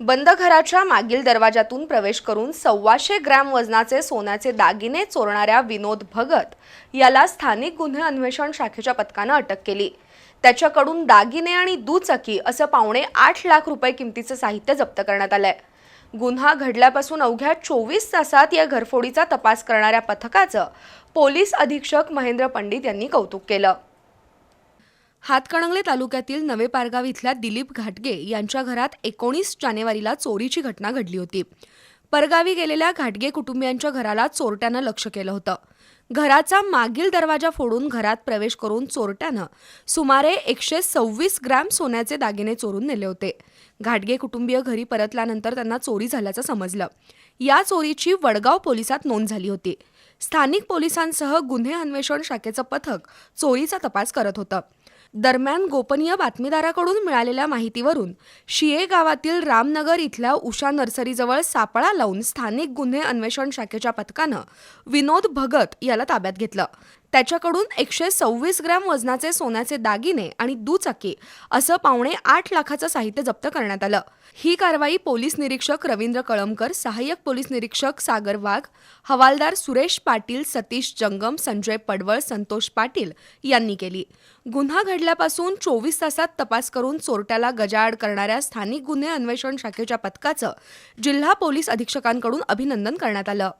बंद घराच्या मागील दरवाजातून प्रवेश करून सव्वाशे ग्रॅम वजनाचे सोन्याचे दागिने चोरणाऱ्या विनोद भगत याला स्थानिक गुन्हे अन्वेषण शाखेच्या पथकानं अटक केली. त्याच्याकडून दागिने आणि दुचाकी असं पावणे आठ लाख रुपये किमतीचं साहित्य जप्त करण्यात आलंय. गुन्हा घडल्यापासून अवघ्या चोवीस तासात या घरफोडीचा तपास करणाऱ्या पथकाचं पोलीस अधीक्षक महेंद्र पंडित यांनी कौतुक केलं. हातकणंगले तालुक्यातील नवे पारगाव इथल्या दिलीप घाटगे यांच्या घरात एकोणीस जानेवारीला चोरीची घटना घडली होती. परगावी गेलेल्या घाटगे कुटुंबियांच्या घराला चोरट्यानं लक्ष केलं होतं. घराचा मागील दरवाजा फोडून घरात प्रवेश करून चोरट्यानं सुमारे एकशे सव्वीस ग्रॅम सोन्याचे दागिने चोरून नेले होते. घाटगे कुटुंबीय घरी परतल्यानंतर त्यांना चोरी झाल्याचं समजलं. या चोरीची वडगाव पोलिसात नोंद झाली होती. स्थानिक पोलिसांसह गुन्हे अन्वेषण शाखेचं पथक चोरीचा तपास करत होतं. दरम्यान गोपनीय बातमीदाराकडून मिळालेल्या माहितीवरून शिये गावातील रामनगर इथल्या उषा नर्सरीजवळ सापळा लावून स्थानिक गुन्हे अन्वेषण शाखेच्या पथकानं विनोद भगत याला ताब्यात घेतलं. त्याच्याकडून एकशे सव्वीस ग्रॅम वजनाचे सोन्याचे दागिने आणि दुचाकी असं पावणे आठ लाखाचं साहित्य जप्त करण्यात आलं. ही कारवाई पोलीस निरीक्षक रवींद्र कळमकर सहाय्यक पोलीस निरीक्षक सागर वाघ हवालदार सुरेश पाटील सतीश जंगम संजय पडवळ संतोष पाटील यांनी केली. गुन्हा घडल्यापासून चोवीस तासात तपास करून चोरट्याला गजाआड करणाऱ्या स्थानिक गुन्हे अन्वेषण शाखेच्या पथकाचं जिल्हा पोलीस अधीक्षकांकडून अभिनंदन करण्यात आलं.